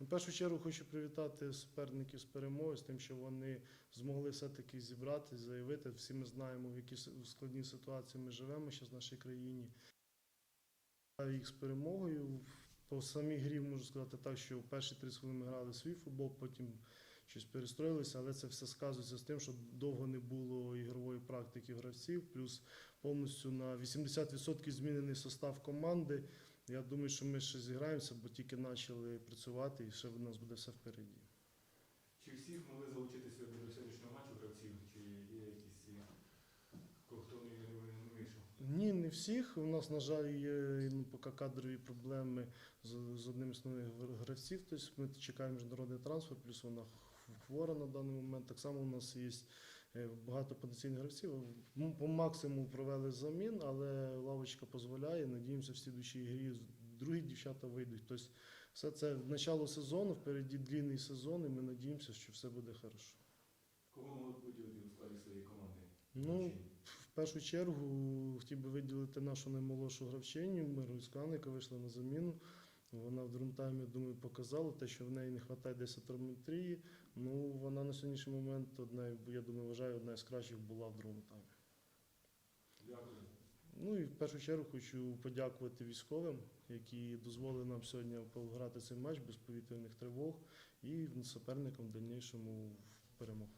В першу чергу хочу привітати суперників з перемогою, з тим, що вони змогли все-таки зібрати, заявити. Всі ми знаємо, в якій складній ситуації ми живемо зараз в нашій країні. Їх з перемогою. По самій грі можу сказати так, що в перші 30 хвилин ми грали свій футбол, потім щось перестроїлися, але це все сказується з тим, що довго не було ігрової практики гравців, плюс повністю на 80% змінений состав команди. Я думаю, що ми ще зіграємося, бо тільки почали працювати і ще в нас буде все впереді. Чи всіх могли залучити сьогодні до сьогоднішнього матчу гравців, чи є якісь хто не вийшов? Ні, не всіх. У нас, на жаль, є ну, поки кадрові проблеми з, з одним з основних гравців. Тобто ми чекаємо міжнародний трансфер, плюс вона хвора на даний момент. Так само у нас є багато потенційних гравців. По максимуму провели замін, але лавочка дозволяє. Надіємося, в слідчій грі другі дівчата вийдуть. Тобто все це начало сезону, впереді длінний сезон, і ми надіємося, що все буде хорошо. Кого б виділити у складі своєї команди? Ну, в першу чергу хотів би виділити нашу наймолодшу гравчиню Миру Іскану, яка вийшла на заміну. Вона в другому думаю, показала те, що в неї не вистачає десь травметрії. Ну, вона на сьогоднішній момент одна, я думаю, вважаю, одна з кращих була в другому таймі. Дякую. Ну і в першу чергу хочу подякувати військовим, які дозволили нам сьогодні пограти цей матч без повітряних тривог і суперникам в дальнішому в перемогу.